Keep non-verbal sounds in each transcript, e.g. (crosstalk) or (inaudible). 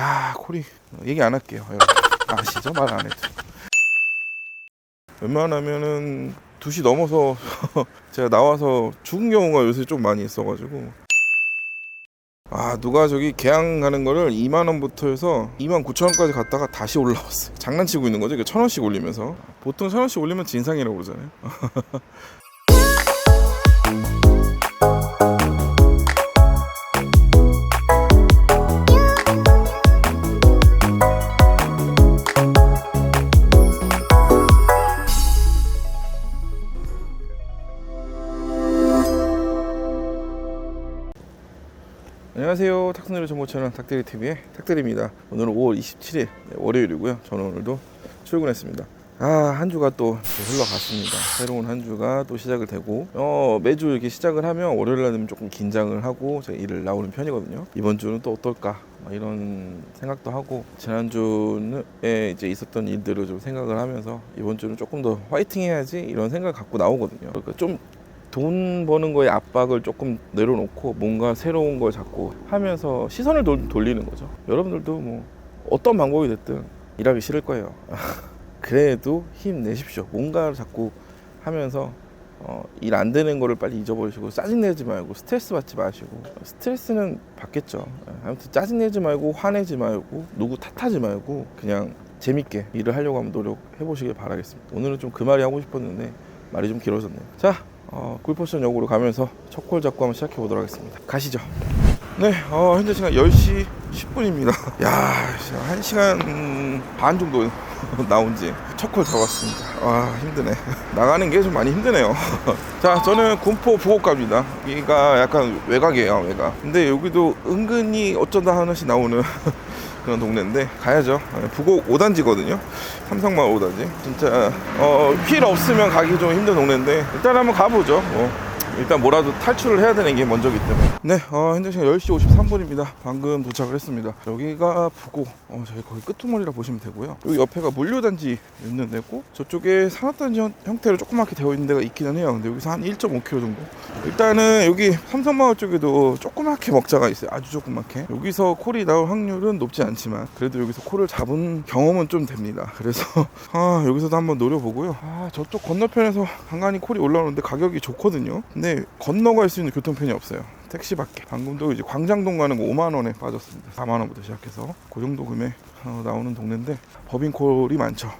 야 콜이 얘기 안 할게요. 아시죠? 말 안 해도. 웬만하면은 2시 넘어서 (laughs) 제가 나와서 죽은 경우가 요새 좀 많이 있어가지고. 아 누가 저기 개항 가는 거를 2만 원부터 해서 2만 9천 원까지 갔다가 다시 올라왔어요. 장난치고 있는 거죠? 천 원씩 올리면서. 보통 천 원씩 올리면 진상이라고 그러잖아요 (laughs) 탁순이를 정보 채널 탁대리 TV의 탁대리입니다. 오늘은 5월 27일 네, 월요일이고요. 저는 오늘도 출근했습니다. 아 한 주가 또 흘러갔습니다. 새로운 한 주가 또 시작을 되고 어, 매주 이렇게 시작을 하면 월요일 날 되면 조금 긴장을 하고 제가 일을 나오는 편이거든요. 이번 주는 또 어떨까? 막 이런 생각도 하고 지난주에 이제 있었던 일들을 좀 생각을 하면서 이번 주는 조금 더 화이팅 해야지 이런 생각을 갖고 나오거든요. 그러니까 좀 돈 버는 거에 압박을 조금 내려놓고 뭔가 새로운 걸 자꾸 하면서 시선을 돌, 돌리는 거죠. 여러분들도 뭐 어떤 방법이 됐든 일하기 싫을 거예요. (laughs) 그래도 힘내십시오. 뭔가를 자꾸 하면서 어, 일 안 되는 거를 빨리 잊어버리시고 짜증내지 말고 스트레스 받지 마시고 스트레스는 받겠죠. 아무튼 짜증내지 말고 화내지 말고 누구 탓하지 말고 그냥 재밌게 일을 하려고 한번 노력해 보시길 바라겠습니다. 오늘은 좀 그 말이 하고 싶었는데 말이 좀 길어졌네요. 자, 어, 굴포션 역으로 가면서 첫콜 잡고 한번 시작해 보도록 하겠습니다. 가시죠. 네, 어, 현재 시간 10시 10분입니다. (laughs) 야, 1시간 반 정도 (laughs) 나온 지 첫콜 잡았습니다. 와, 힘드네. (laughs) 나가는 게 좀 많이 힘드네요. 자, 저는 군포 부곡갑니다. 여기가 약간 외곽이에요, 외곽. 근데 여기도 은근히 어쩌다 하나씩 나오는 그런 동네인데 가야죠. 네, 부곡 5단지거든요. 삼성마을 5단지. 진짜 어, 필 없으면 가기 좀 힘든 동네인데 일단 한번 가보죠. 뭐. 일단 뭐라도 탈출을 해야 되는 게 먼저기 때문에. 네 어, 현재 시간 10시 53분입니다. 방금 도착을 했습니다. 여기가 부고 어, 저희 거기 끄트머리라 보시면 되고요. 여기 옆에가 물류단지 있는 데고 저쪽에 산업단지 형- 형태로 조그맣게 되어 있는 데가 있기는 해요. 근데 여기서 한 1.5km 정도. 일단은 여기 삼성마을 쪽에도 조그맣게 먹자가 있어요. 아주 조그맣게. 여기서 콜이 나올 확률은 높지 않지만 그래도 여기서 콜을 잡은 경험은 좀 됩니다. 그래서 아 여기서도 한번 노려보고요. 아 저쪽 건너편에서 간간히 콜이 올라오는데 가격이 좋거든요 근데 건너갈 수 있는 교통편이 없어요 택시 밖에. 방금도 이제 광장동 가는 거 5만 원에 빠졌습니다. 4만 원부터 시작해서. 그 정도 금액 어, 나오는 동네인데 법인 콜이 많죠.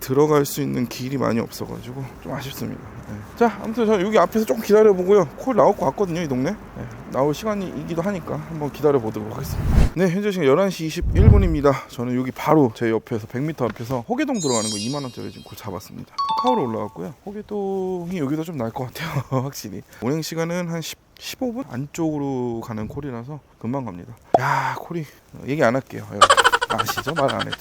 들어갈 수 있는 길이 많이 없어가지고 좀 아쉽습니다. 네. 자 아무튼 저 여기 앞에서 조금 기다려보고요. 콜 나올 것 같거든요 이 동네. 네. 나올 시간이기도 하니까 한번 기다려보도록 하겠습니다. 네 현재 시간 11시 21분입니다. 저는 여기 바로 제 옆에서 100m 앞에서 호계동 들어가는 거 2만원짜리 지금 콜 잡았습니다. 카카오로 올라왔고요. 호계동이 여기도 좀 날 것 같아요 (laughs) 확실히. 운행 시간은 한 10, 15분 안쪽으로 가는 콜이라서 금방 갑니다. 야 콜이 얘기 안 할게요. 아시죠? 말 안 해도.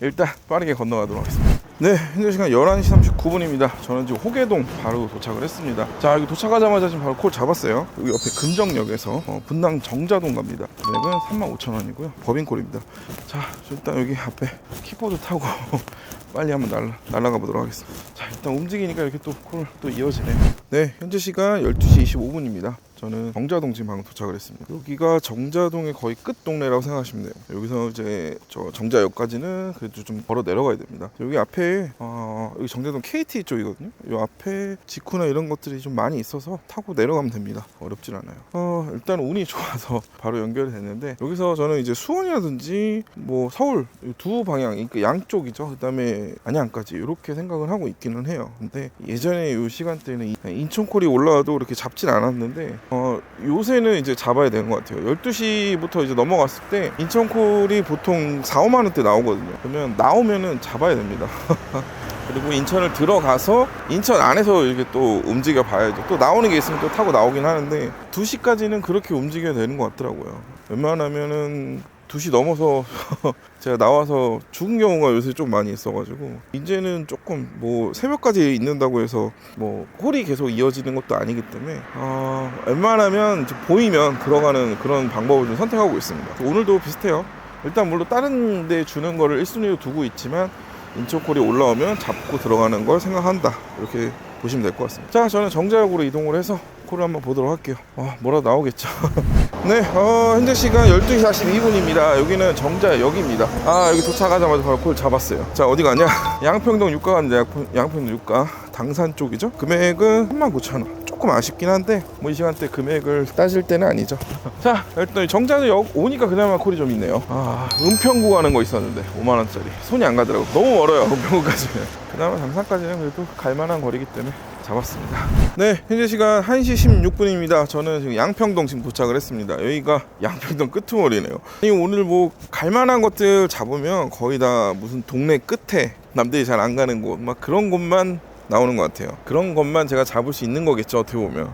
일단 빠르게 건너가도록 하겠습니다. 네 현재 시간 11시 39분입니다. 저는 지금 호계동 바로 도착을 했습니다. 자 여기 도착하자마자 지금 바로 콜 잡았어요. 여기 옆에 금정역에서 어, 분당 정자동 갑니다. 금액은 35,000원이고요. 법인콜입니다. 자 일단 여기 앞에 킥보드 타고 (laughs) 빨리 한번 날라, 날아가 보도록 하겠습니다. 자 일단 움직이니까 이렇게 또 콜 또 이어지네요. 네 현재 시간 12시 25분입니다 저는 정자동 지금 방금 도착을 했습니다. 여기가 정자동의 거의 끝 동네라고 생각하시면 돼요. 여기서 이제 저 정자역까지는 그래도 좀 걸어 내려가야 됩니다. 여기 앞에 어, 여기 정자동 KT 쪽이거든요. 이 앞에 직구나 이런 것들이 좀 많이 있어서 타고 내려가면 됩니다. 어렵진 않아요. 어, 일단 운이 좋아서 (laughs) 바로 연결이 됐는데 여기서 저는 이제 수원이라든지 뭐 서울 이두 방향, 그러니까 양쪽이죠. 그다음에 안양까지 이렇게 생각을 하고 있기는 해요. 근데 예전에 이 시간대는 이- 인천콜이 올라와도 이렇게 잡진 않았는데 어, 요새는 이제 잡아야 되는 것 같아요. 12시부터 이제 넘어갔을 때 인천콜이 보통 4, 5만 원대 나오거든요. 그러면 나오면은 잡아야 됩니다. (laughs) 그리고 인천을 들어가서 인천 안에서 이렇게 또 움직여 봐야죠. 또 나오는 게 있으면 또 타고 나오긴 하는데 2시까지는 그렇게 움직여야 되는 것 같더라고요. 웬만하면은 2시 넘어서 (laughs) 제가 나와서 죽은 경우가 요새 좀 많이 있어가지고 이제는 조금 뭐 새벽까지 있는다고 해서 뭐 홀이 계속 이어지는 것도 아니기 때문에 어, 웬만하면 보이면 들어가는 그런 방법을 좀 선택하고 있습니다. 오늘도 비슷해요. 일단 물론 다른 데 주는 거를 1순위로 두고 있지만 인천콜이 올라오면 잡고 들어가는 걸 생각한다 이렇게 보시면 될 것 같습니다. 자 저는 정자역으로 이동을 해서 콜을 한번 보도록 할게요. 어, 뭐라 나오겠죠. (laughs) 네, 어, 현재 시간 12시 42분입니다. 여기는 정자 역입니다. 아, 여기 도착하자마자 바로 콜 잡았어요. 자, 어디 가냐? (laughs) 양평동 육가 갑니다. 양평- 양평동 육가. 당산 쪽이죠. 금액은 39,000원. 조금 아쉽긴 한데 뭐 이 시간대 금액을 따질 때는 아니죠. (laughs) 자, 일단 정자역 오니까 그나마 콜이 좀 있네요. 아, 은평구 가는 거 있었는데 5만 원짜리. 손이 안 가더라고. 너무 멀어요. 은평구까지는. 그나마 당산까지는 그래도 갈 만한 거리기 때문에 잡았습니다. 네, 현재 시간 1시 16분입니다. 저는 지금 양평동 지금 도착을 했습니다. 여기가 양평동 끄트머리네요. 이 오늘 뭐 갈만한 것들 잡으면 거의 다 무슨 동네 끝에 남들이 잘 안 가는 곳 막 그런 곳만 나오는 것 같아요. 그런 것만 제가 잡을 수 있는 거겠죠, 어떻게 보면.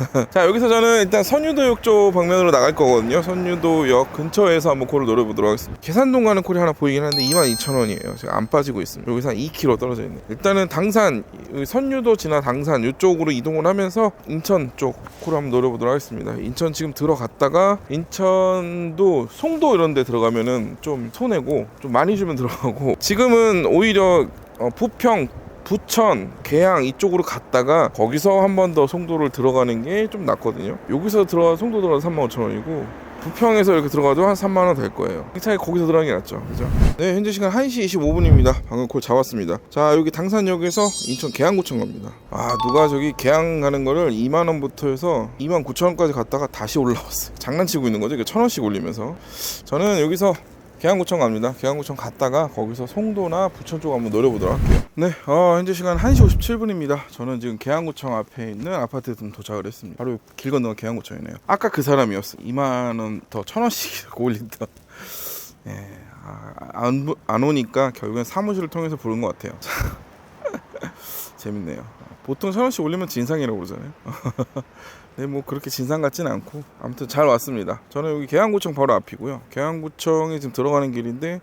자, (laughs) 자 여기서 저는 일단 선유도역 쪽 방면으로 나갈 거거든요. 선유도역 근처에서 한번 콜을 노려보도록 하겠습니다. 계산동 가는 콜이 하나 보이긴 한데 22,000원이에요. 제가 안 빠지고 있습니다. 여기서 한 2km 떨어져 있네. 일단은 당산, 이 선유도 지나 당산 이쪽으로 이동을 하면서 인천 쪽 콜을 한번 노려보도록 하겠습니다. 인천 지금 들어갔다가 인천도 송도 이런 데 들어가면은 좀 손해고 좀 많이 주면 들어가고 지금은 오히려 어, 부평 부천, 계양 이쪽으로 갔다가 거기서 한 번 더 송도를 들어가는 게 좀 낫거든요. 여기서 들어가 송도 들어가서 35,000원이고 부평에서 이렇게 들어가도 한 3만 원 될 거예요. 차라리 거기서 들어가는 게 낫죠. 그죠? 네, 현재 시간 1시 25분입니다. 방금 콜 잡았습니다. 자, 여기 당산역에서 인천 계양구청 갑니다. 아, 누가 저기 계양 가는 거를 2만 원부터 해서 2만 9천 원까지 갔다가 다시 올라왔어요. 장난치고 있는 거죠. 이게 천 원씩 올리면서. 저는 여기서 계양구청 갑니다. 계양구청 갔다가 거기서 송도나 부천 쪽 한번 노려보도록 할게요. 네, 어, 현재 시간 1시 57분입니다. 저는 지금 계양구청 앞에 있는 아파트에 좀 도착을 했습니다. 바로 길 건너가 계양구청이네요. 아까 그 사람이었어. 2만 원 더 천 원씩 (laughs) 올린다. 예, 아, 안, 부- 안 오니까 결국엔 사무실을 통해서 부른 것 같아요. 재밌네요. 보통 천 원씩 올리면 진상이라고 그러잖아요. (laughs) 네, 뭐 그렇게 진상 같지는 않고 아무튼 잘 왔습니다. 저는 여기 계양구청 바로 앞이고요. 계양구청에 지금 들어가는 길인데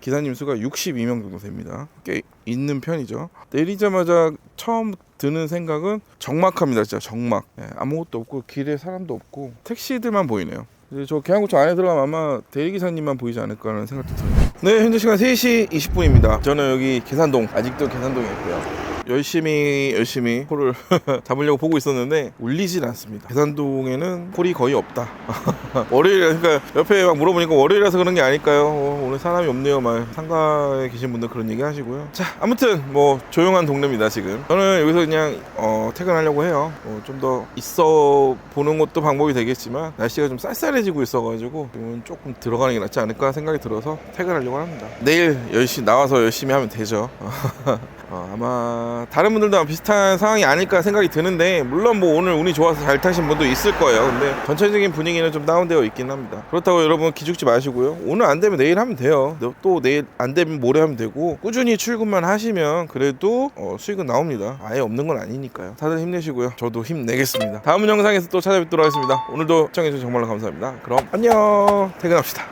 기사님 수가 62명 정도 됩니다. 꽤 있는 편이죠. 내리자마자 처음 드는 생각은 적막합니다. 진짜 적막. 예, 아무것도 없고 길에 사람도 없고 택시들만 보이네요. 저 계양구청 안에 들어가면 아마 대리기사님만 보이지 않을까라는 생각도 들어요. 네, 현재 시간 3시 20분입니다. 저는 여기 계산동, 아직도 계산동에 있고요. 열심히 열심히 콜을 잡으려고 (laughs) 보고 있었는데 울리질 않습니다. 계산동에는 콜이 거의 없다. (laughs) 월요일 그러니까 옆에 막 물어보니까 월요일이라서 그런 게 아닐까요? 어, 오늘 사람이 없네요. 막 상가에 계신 분들 그런 얘기 하시고요. 자 아무튼 뭐 조용한 동네입니다 지금. 저는 여기서 그냥 어, 퇴근하려고 해요. 어, 좀더 있어 보는 것도 방법이 되겠지만 날씨가 좀 쌀쌀해지고 있어가지고 조금 들어가는 게 낫지 않을까 생각이 들어서 퇴근하려고 합니다. 내일 열심히 나와서 열심히 하면 되죠. (laughs) 어, 아마 다른 분들도 아마 비슷한 상황이 아닐까 생각이 드는데 물론 뭐 오늘 운이 좋아서 잘 타신 분도 있을 거예요. 근데 전체적인 분위기는 좀 다운되어 있긴 합니다. 그렇다고 여러분 기죽지 마시고요. 오늘 안 되면 내일 하면 돼요. 또 내일 안 되면 모레 하면 되고 꾸준히 출근만 하시면 그래도 어, 수익은 나옵니다. 아예 없는 건 아니니까요. 다들 힘내시고요. 저도 힘내겠습니다. 다음 영상에서 또 찾아뵙도록 하겠습니다. 오늘도 시청해주셔서 정말로 감사합니다. 그럼 안녕. 퇴근합시다.